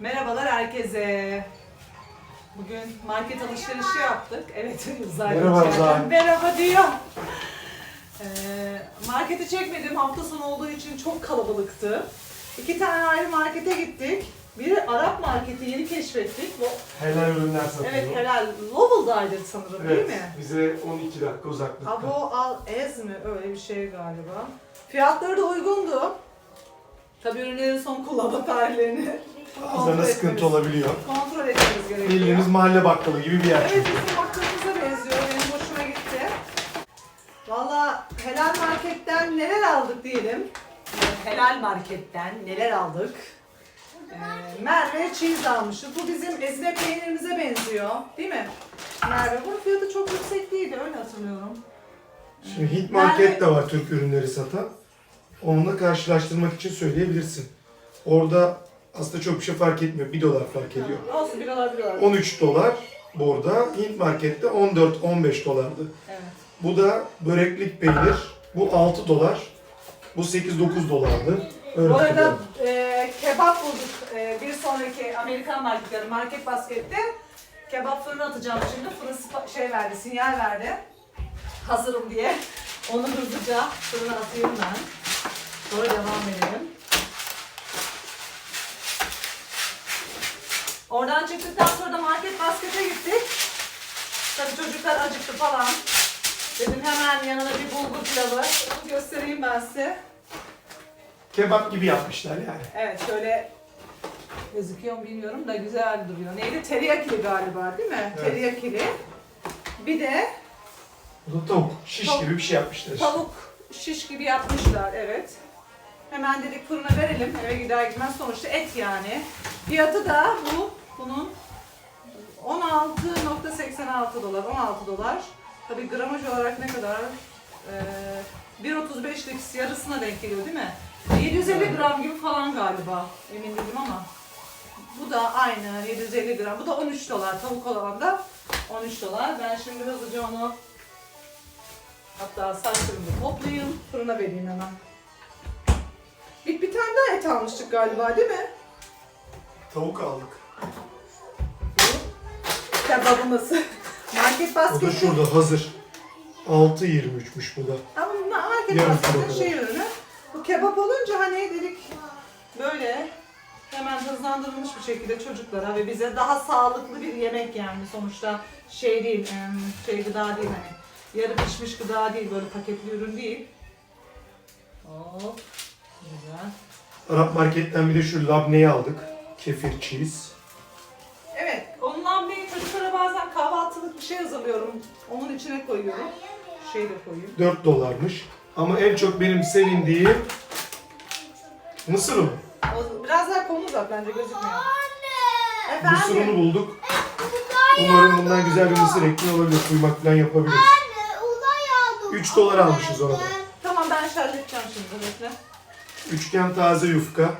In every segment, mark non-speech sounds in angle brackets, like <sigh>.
Merhabalar herkese. Bugün market alışverişi yaptık. Evet, <laughs> Merhaba Uzay. Merhaba diyor. Ee, marketi çekmedim. Hafta sonu olduğu için çok kalabalıktı. İki tane ayrı markete gittik. Biri Arap marketi yeni keşfettik. Bu- Helal ürünler satıyor. Evet, helal. Lowell'daydı sanırım değil Evet, mi? Bize 12 dakika uzaklıkta. Abo al ez mi? Öyle bir şey galiba. Fiyatları da uygundu. Tabii ürünlerin son kullanma tarihlerini <laughs> kontrol Bazılarına sıkıntı etmemiz- olabiliyor. Kontrol etmemiz gerekiyor. Bildiğimiz mahalle bakkalı gibi bir yer Evet çünkü. bizim bakkalımıza benziyor. Benim hoşuma gitti. Valla helal marketten neler aldık diyelim. Helal marketten neler aldık? Ee, Merve cheese almışız. Bu bizim ezine peynirimize benziyor. Değil mi? Merve. Bunun fiyatı çok yüksek değildi. Öyle hatırlıyorum. Şimdi Hint market de var Türk ürünleri satan. Onunla karşılaştırmak için söyleyebilirsin. Orada aslında çok bir şey fark etmiyor. 1 dolar fark ediyor. Olsun biralar biralar. 13 dolar burada. Hint markette 14-15 dolardı. Evet. Bu da böreklik peynir. Bu 6 dolar. Bu 8-9 dolardı. Öyle Bu arada hatırlıyorum. e, kebap bulduk. E, bir sonraki Amerikan marketleri market baskette. Kebap fırına atacağım şimdi. Fırın sipa- şey verdi, sinyal verdi. Hazırım diye. Onu hızlıca fırına atayım ben. Sonra devam edelim. Oradan çıktıktan sonra da market baskete gittik. Tabii çocuklar acıktı falan. Dedim hemen yanına bir bulgur pilavı. Onu göstereyim ben size. Kebap gibi yapmışlar yani. Evet şöyle gözüküyor mu bilmiyorum da güzel duruyor. Neydi? Teriyakili galiba değil mi? Evet. Teriyakili. Bir de Bu da tavuk. Şiş Tavuk. gibi bir şey yapmışlar işte. tavuk şiş gibi yapmışlar evet. Hemen dedik fırına verelim eve gider gitmez sonuçta et yani. Fiyatı da bu bunun 16.86 dolar 16 dolar. Tabi gramaj olarak ne kadar? Ee, 1.35'lik yarısına denk geliyor değil mi? 750 gram gibi falan galiba. Emin değilim ama. Bu da aynı 750 gram. Bu da 13 dolar. Tavuk olan da 13 dolar. Ben şimdi hızlıca onu hatta saçlarımı toplayayım. Fırına vereyim hemen. Bir, bir tane daha et almıştık galiba değil mi? Tavuk aldık. Kebabımız. Market O da basketi. şurada hazır. 6.23'müş bu da. Ama bu market Yarım kilo basketi kadar. şey ürünü. Bu kebap olunca hani dedik böyle hemen hızlandırılmış bir şekilde çocuklara ve bize daha sağlıklı bir yemek yani sonuçta şey değil, em, şey gıda değil hani yarı pişmiş gıda değil böyle paketli ürün değil. Hop, güzel. Arap marketten bir de şu labneyi aldık. Kefir cheese. Şey hazırlıyorum. Onun içine koyuyorum. Şey de koyayım. 4 dolarmış. Ama en çok benim sevindiğim mısır unu. O, biraz daha konu uzak bence gözükmüyor. Mısır unu Efendim? bulduk. Umarım bundan güzel bir mısır ekmeği olabilir. Kuymak falan yapabiliriz. Anne, uzay aldım. 3 dolar almışız orada. Tamam ben halledeceğim şimdi bekle. Üçgen taze yufka.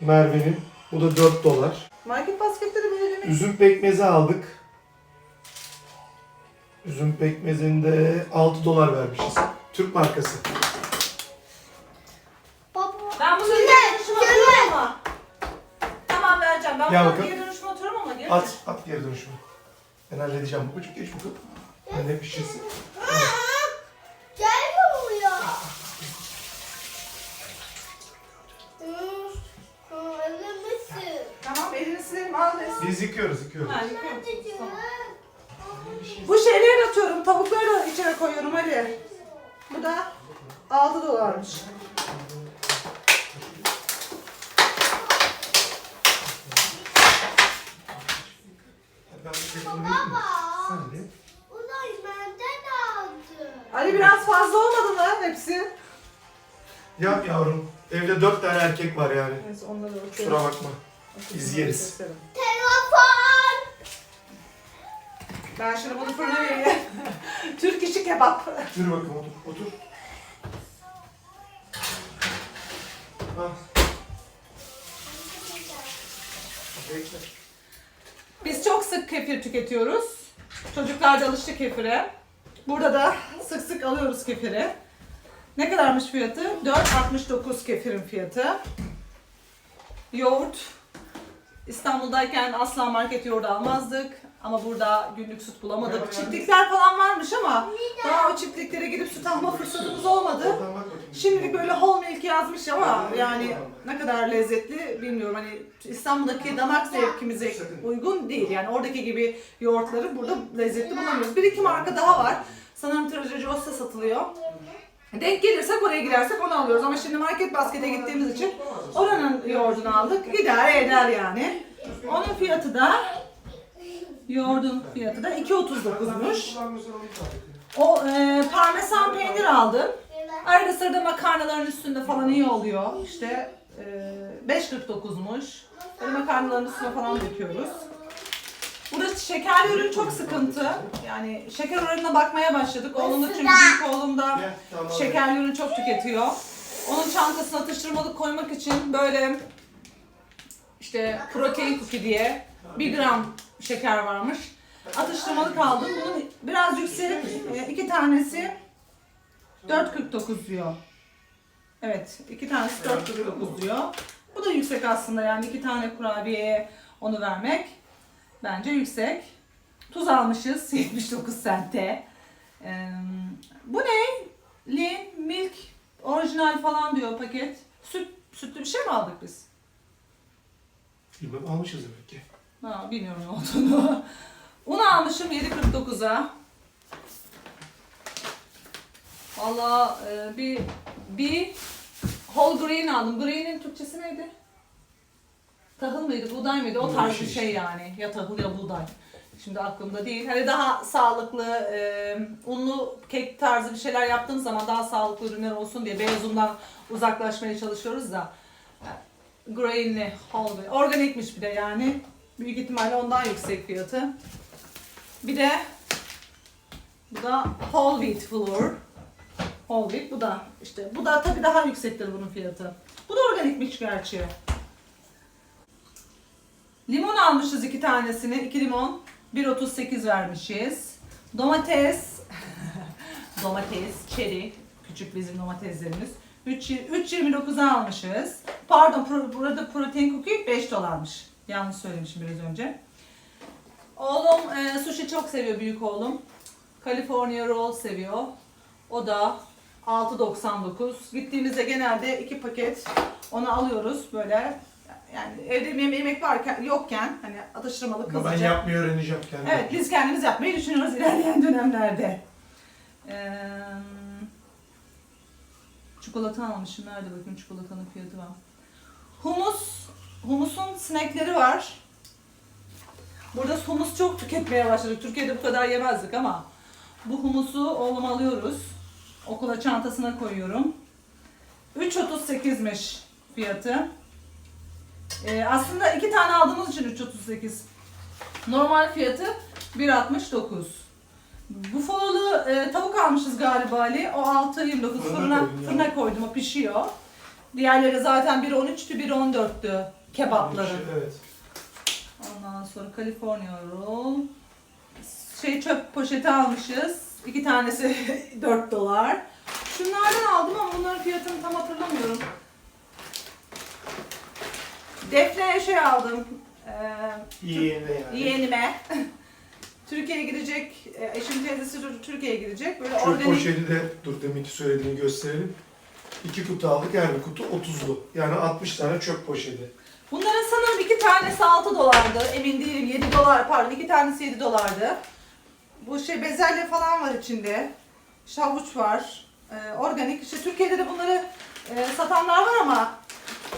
Merve'nin. Bu da 4 dolar. Market basketleri böyle demek. Üzüm pekmezi aldık. Üzüm pekmezinde 6 dolar vermişiz. Türk markası. Baba. Ben bunu geri dönüşüme atıyorum ama. Tamam vereceğim. Ben Gel bunu bakalım. geri dönüşüme atıyorum ama geri At, at geri dönüşümü. Ben halledeceğim babacık. Geç bakalım. Anne pişirsin. Gelmiyor. Hmm, hmm, Özlemişsin. Tamam elini silelim al ve Biz yıkıyoruz, yıkıyoruz. Ha, yıkıyorum. Tamam. Bu. Tavukları da içine koyuyorum hadi. Bu da 6 dolarmış. Ali biraz fazla olmadı mı hepsi? Yap yavrum. Evde 4 tane erkek var yani. Neyse onları da Kusura bakma. Biz yeriz. Telefon. Ben şimdi bunu fırına vereyim. <laughs> Türk işi kebap. Dur bakalım otur. Otur. Ha. Bekle. Biz çok sık kefir tüketiyoruz. Çocuklar da alıştı kefire. Burada da sık sık alıyoruz kefiri. Ne kadarmış fiyatı? 4.69 kefirin fiyatı. Yoğurt İstanbul'dayken asla market yoğurdu almazdık. Ama burada günlük süt bulamadık. Çiftlikler falan varmış ama daha o çiftliklere gidip süt alma fırsatımız olmadı. Şimdilik böyle whole milk yazmış ama yani ne kadar lezzetli bilmiyorum. Hani İstanbul'daki damak zevkimize uygun değil. Yani oradaki gibi yoğurtları burada lezzetli bulamıyoruz. Bir iki marka daha var. Sanırım Trader Joe's'ta satılıyor. Denk gelirsek oraya girersek onu alıyoruz. Ama şimdi market baskete gittiğimiz için oranın yoğurdunu aldık. İdare eder yani. Onun fiyatı da yoğurdun fiyatı da 2.39'muş. O e, parmesan peynir aldım. Arada sırada makarnaların üstünde falan iyi oluyor. İşte e, 5.49'muş. Böyle makarnaların üstüne falan döküyoruz. Burada şekerli ürün çok sıkıntı. Yani şeker oranına bakmaya başladık. Oğlum da çünkü büyük oğlum da şekerli ürün çok tüketiyor. Onun çantasına atıştırmalık koymak için böyle işte protein cookie diye 1 gram şeker varmış. Atıştırmalık aldım. Bunun biraz yüksek. e, iki tanesi 4.49 diyor. Evet, iki tanesi 4.49 diyor. Bu da yüksek aslında yani iki tane kurabiyeye onu vermek bence yüksek. Tuz almışız <laughs> 79 sente. Bu ne? Lean milk orijinal falan diyor paket. Süt sütlü bir şey mi aldık biz? Bilmem almışız demek ki. Ha, bilmiyorum ne olduğunu. <laughs> Un almışım 7.49'a. Valla e, bir bir whole grain aldım. Grain'in Türkçesi neydi? Tahıl mıydı, buğday mıydı? O tarz bir bir şey şey yani. Ya tahıl ya buğday. Şimdi aklımda değil. Hani daha sağlıklı, e, unlu kek tarzı bir şeyler yaptığım zaman daha sağlıklı ürünler olsun diye beyaz undan uzaklaşmaya çalışıyoruz da. Grain'li, whole grain. Organikmiş bir de yani. Büyük ihtimalle ondan yüksek fiyatı. Bir de bu da whole wheat flour. Whole wheat bu da işte bu da tabii daha yüksektir bunun fiyatı. Bu da organikmiş gerçi. Limon almışız iki tanesini. iki limon. 1.38 vermişiz. Domates. <laughs> domates, cherry. Küçük bizim domateslerimiz. 3 3.29'a almışız. Pardon burada protein cookie 5 dolarmış. Yanlış söylemişim biraz önce. Oğlum e, sushi çok seviyor büyük oğlum. California roll seviyor. O da 6.99. Gittiğimizde genelde iki paket onu alıyoruz böyle. Yani evde bir yemek varken yokken hani atıştırmalık Ama ben hızlıca. yapmayı öğreneceğim kendim. Evet biz kendimiz yapmayı düşünüyoruz ilerleyen dönemlerde. Ee, çikolata almışım. Nerede bakayım çikolatanın fiyatı var. Humus. Humusun snackleri var. Burada humus çok tüketmeye başladık. Türkiye'de bu kadar yemezdik ama bu humusu oğluma alıyoruz. Okula çantasına koyuyorum. 3.38'miş fiyatı. Ee, aslında iki tane aldığımız için 3.38. Normal fiyatı 1.69. Bufalolu e, tavuk almışız galiba Ali. O 6.29 Fırına fırına, koydum o pişiyor. Diğerleri zaten 1.13'tü 1.14'tü kebapları. Evet. Ondan sonra California roll. Şey çöp poşeti almışız. İki tanesi <laughs> 4 dolar. Şunlardan aldım ama bunların fiyatını tam hatırlamıyorum. Defne'ye şey aldım. Ee, Yeğenine yani. yeğenime. <laughs> Türkiye'ye gidecek, e, eşim teyzesi Türkiye'ye gidecek. Böyle Çöp organik poşeti de dur deminki söylediğini gösterelim. İki kutu aldık her bir kutu 30'lu. Yani 60 tane çöp poşeti. Bunların sanırım iki tanesi 6 dolardı. Emin değilim. 7 dolar pardon iki tanesi 7 dolardı. Bu şey bezelye falan var içinde. İşte havuç var. Ee, organik. İşte Türkiye'de de bunları e, satanlar var ama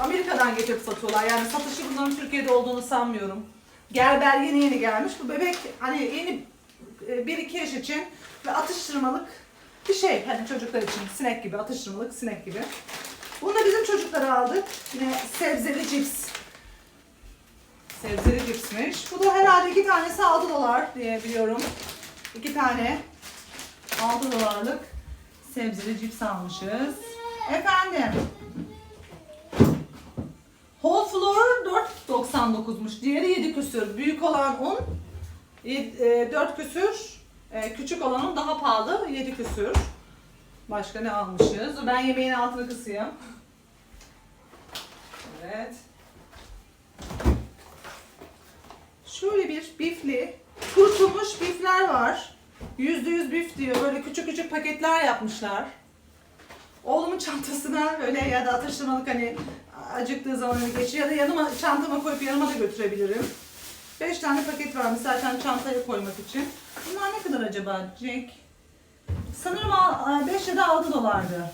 Amerika'dan getirip satıyorlar. Yani satışı bunların Türkiye'de olduğunu sanmıyorum. Gerber yeni yeni gelmiş. Bu bebek hani yeni 1-2 yaş için ve atıştırmalık bir şey. Hani çocuklar için sinek gibi, atıştırmalık sinek gibi. Bunu da bizim çocuklara aldık. Yine sebzeli cips. Sebzeli cipsmiş. Bu da herhalde iki tanesi 6 dolar diye biliyorum. İki tane 6 dolarlık sebzeli cips almışız. Efendim. Whole flour 4.99'muş. Diğeri 7 küsür. Büyük olan un 4 küsür. e, Küçük olanın daha pahalı 7 küsür. Başka ne almışız? Ben yemeğin altını kısayım. Evet. Bir bifli, kurutulmuş bifler var. Yüzde yüz bif diyor. Böyle küçük küçük paketler yapmışlar. Oğlumun çantasına böyle ya da atıştırmalık hani acıktığı zaman geçiyor ya da yanıma çantama koyup yanıma da götürebilirim. 5 tane paket varmış zaten çantaya koymak için. Bunlar ne kadar acaba Cenk? Sanırım 5 ya da 6 dolardı.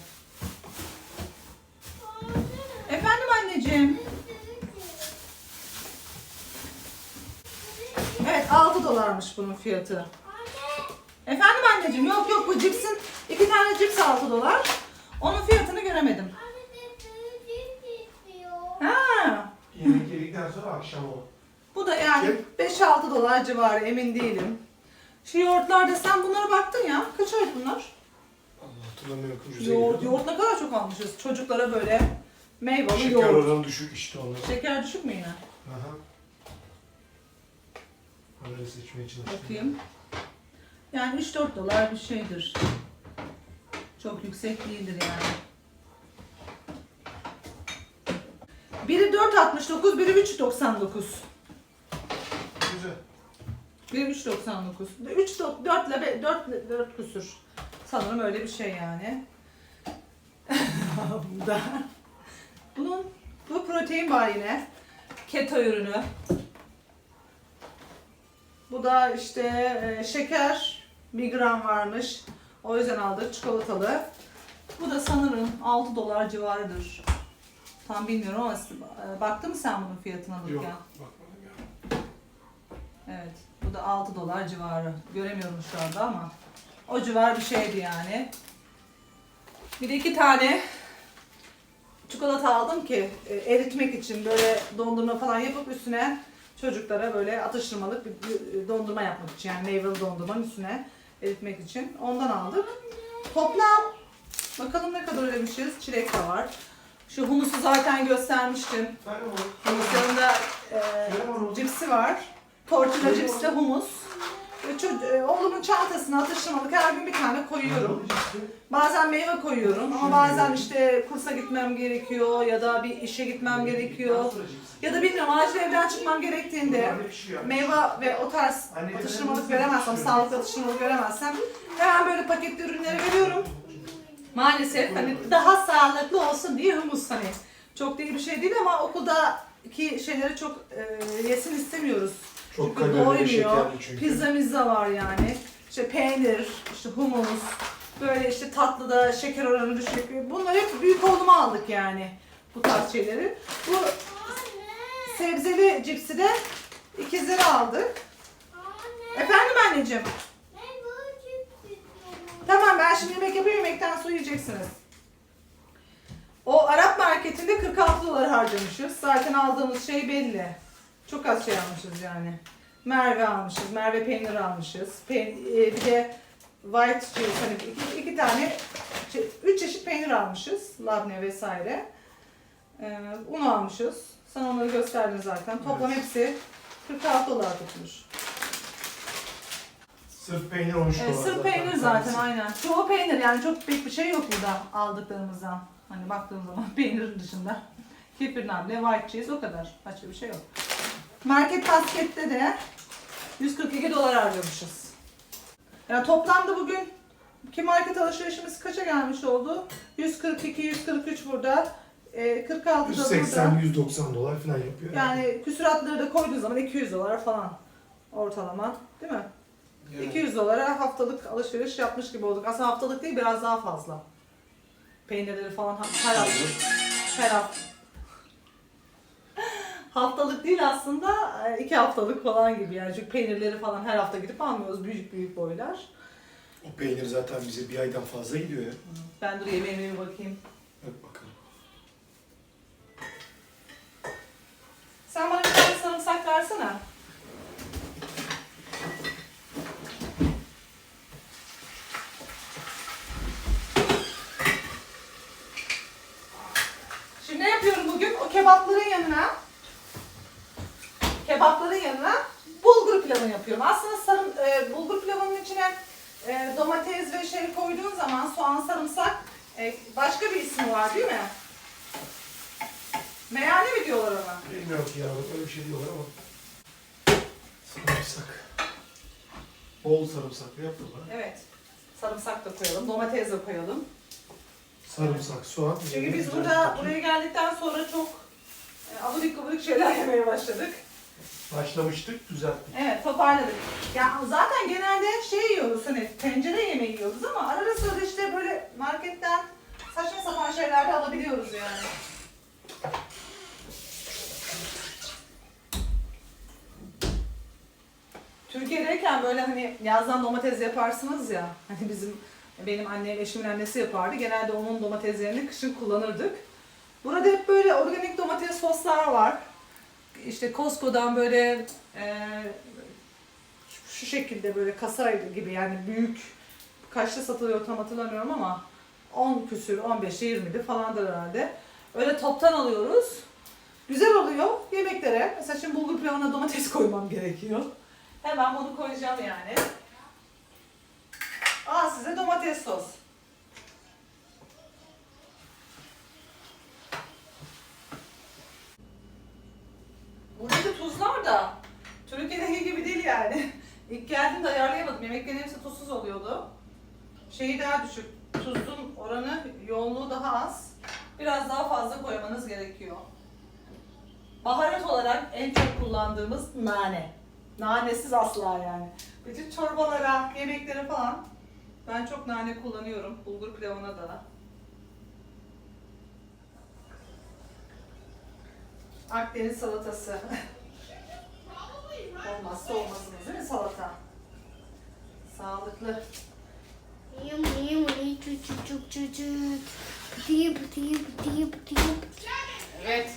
Efendim anneciğim. Evet 6 dolarmış bunun fiyatı. Efendim anneciğim yok yok bu cipsin iki tane cips 6 dolar. Onun fiyatını göremedim. Ha, Yemek yedikten sonra akşam o. bu da yani 5-6 dolar civarı emin değilim. Şu yoğurtlarda sen bunlara baktın ya. Kaç ay bunlar? Allah hatırlamıyorum. Ucuza Yoğurt, yoğurt ne kadar çok almışız. Çocuklara böyle meyveli Şeker yoğurt. oranı düşük işte onlar. Şeker düşük mü yine? Aha. Onları seçmeye çalıştım. Bakayım. Yani 3-4 dolar bir şeydir. Çok yüksek değildir yani. Biri 4.69, biri 3.99. Güzel. Biri 3.99. 3 4 ile 4 4 küsür. Sanırım öyle bir şey yani. <laughs> Bu da. Bunun bu protein var yine. Keto ürünü. Bu da işte e, şeker 1 gram varmış. O yüzden aldık çikolatalı. Bu da sanırım 6 dolar civarıdır. Tam bilmiyorum ama e, baktın mı sen bunun fiyatına Yok. alırken? Bakmadım ya. Evet. Bu da 6 dolar civarı. Göremiyorum şu anda ama. O civar bir şeydi yani. Bir de iki tane çikolata aldım ki e, eritmek için böyle dondurma falan yapıp üstüne çocuklara böyle atıştırmalık bir dondurma yapmak için yani meyveli dondurmanın üstüne eritmek için ondan aldık. Toplam bakalım ne kadar ödemişiz. Çilek de var. Şu humusu zaten göstermiştim. Efendim o. Humus yanında e, cipsi var. Tortilla cipsle humus. E, oğlumun çantasına atıştırmalık her gün bir tane koyuyorum. Bazen meyve koyuyorum ama bazen işte kursa gitmem gerekiyor ya da bir işe gitmem gerekiyor. Ya da bilmiyorum acil evden çıkmam gerektiğinde meyve ve o tarz atıştırmalık veremezsem, sağlıklı atıştırmalık veremezsem hemen böyle paketli ürünleri veriyorum. Maalesef hani daha sağlıklı olsun diye humus hani çok değil bir şey değil ama okuldaki şeyleri çok e, yesin istemiyoruz. Çok Çünkü kalorili, doymuyor. şekerli çünkü. Pizza mizza var yani. İşte peynir, işte humus, böyle işte tatlıda şeker oranı düşük. Bunları hep büyük oğluma aldık yani bu tarz şeyleri. Bu sebzeli cipsi de ikizleri aldık. Efendim anneciğim? Tamam ben şimdi yemek yapıyorum yemekten sonra yiyeceksiniz. O Arap marketinde 46 dolar harcamışız. Zaten aldığımız şey belli. Çok az şey almışız yani. Merve almışız, Merve peynir almışız. Peyn- e, bir de white cheese, hani iki, iki tane, üç çeşit peynir almışız. Labne vesaire. Ee, un almışız. Sen onları gösterdin zaten. Toplam hepsi 46 dolar tutmuş. Sırf peynir 13 dolar. Evet, sırf peynir zaten aynen. Çoğu peynir yani çok pek bir şey yok burada aldıklarımızdan. Hani baktığım zaman <laughs> peynirin dışında. Kefir nable, white cheese o kadar. Başka bir şey yok. Market baskette de 142 dolar harcamışız. Yani toplamda bugün ki market alışverişimiz kaça gelmiş oldu? 142, 143 burada. E, 46 da burada. 180-190 dolar falan yapıyor. Yani küsuratları da koyduğu zaman 200 dolar falan ortalama değil mi? 200 dolara haftalık alışveriş yapmış gibi olduk. Aslında haftalık değil biraz daha fazla. Peynirleri falan ha- her hafta. Her hafta. Haftalık değil aslında e, iki haftalık falan gibi yani çünkü peynirleri falan her hafta gidip almıyoruz büyük büyük boylar. O peynir zaten bize bir aydan fazla gidiyor ya. Ben dur yemeğime bir bakayım. Bak bakalım. Sen bana bir tane sarımsak versene. Şimdi ne yapıyorum bugün? O kebapların yanına kebapların yanına bulgur pilavı yapıyorum. Aslında sarım, e, bulgur pilavının içine e, domates ve şey koyduğun zaman soğan, sarımsak e, başka bir ismi var değil mi? Meyhane mi diyorlar ona? Bilmiyorum ki ya öyle bir şey diyorlar ama. Sarımsak. Bol sarımsaklı yapıyorlar. Evet. Sarımsak da koyalım, domates de koyalım. Sarımsak, soğan. Çünkü biz burada buraya geldikten sonra çok e, abudik gubudik şeyler <laughs> yemeye başladık. Başlamıştık, düzelttik. Evet toparladık. Ya zaten genelde şey yiyoruz hani tencere yemeği yiyoruz ama arada sırada işte böyle marketten saçma sapan şeyler de alabiliyoruz yani. Türkiye'deyken böyle hani yazdan domates yaparsınız ya. Hani bizim benim annem, eşimin annesi yapardı. Genelde onun domateslerini kışın kullanırdık. Burada hep böyle organik domates soslar var. İşte Costco'dan böyle e, şu şekilde böyle kasa gibi yani büyük kaçta satılıyor tam hatırlamıyorum ama 10 küsür 15'e 20'de falandır herhalde. Öyle toptan alıyoruz. Güzel oluyor yemeklere. Mesela şimdi bulgur pilavına domates <laughs> koymam gerekiyor. Hemen bunu koyacağım yani. Aa size domates sos. Buradaki tuzlar da Türkiye'deki <laughs> gibi değil yani. İlk geldiğimde ayarlayamadım. Yemeklerin hepsi tuzsuz oluyordu. Şeyi daha düşük. Tuzun oranı, yoğunluğu daha az. Biraz daha fazla koymanız gerekiyor. Baharat olarak en çok kullandığımız nane. Nanesiz asla yani. Bütün çorbalara, yemeklere falan ben çok nane kullanıyorum. Bulgur pilavına da. Akdeniz salatası. <laughs> Olmazsa olmazımız değil mi salata? Sağlıklı. Mıy mıy mıy çu çu çu çu çu. Pıtıyı pıtıyı pıtıyı pıtıyı Evet.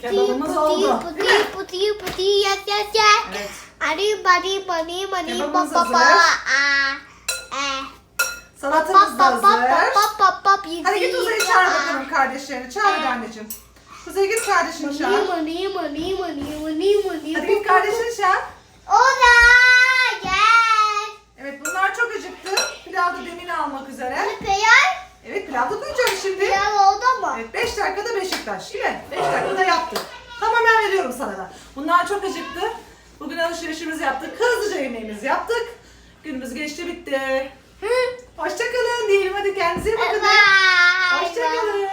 Kebabımız oldu. pıtıyı pıtıyı pıtıyı yat yat yat. Evet. Ari bari bari bari Kebabımız ba ba ba. hazır. Aa. Eh. Salatamız da hazır. pap pap Hadi git Uzay'ı çağır bakalım kardeşlerini. Çağır hadi anneciğim. Kuzey git kardeşini çağır. Mani mani mani mani mani mani. Hadi git kardeşini çağır. Ola gel. Evet bunlar çok acıktı. Pilav da demin almak üzere. Peyar. Evet pilav da koyacağım şimdi. Peyar oldu mu? Evet 5 dakikada Beşiktaş değil mi? 5 dakikada yaptık. Tamamen veriyorum sana da. Bunlar çok acıktı. Bugün alışverişimizi yaptık. Hızlıca yemeğimizi yaptık. Günümüz geçti bitti. Hoşçakalın diyelim hadi kendinize iyi bakın. Hoşçakalın.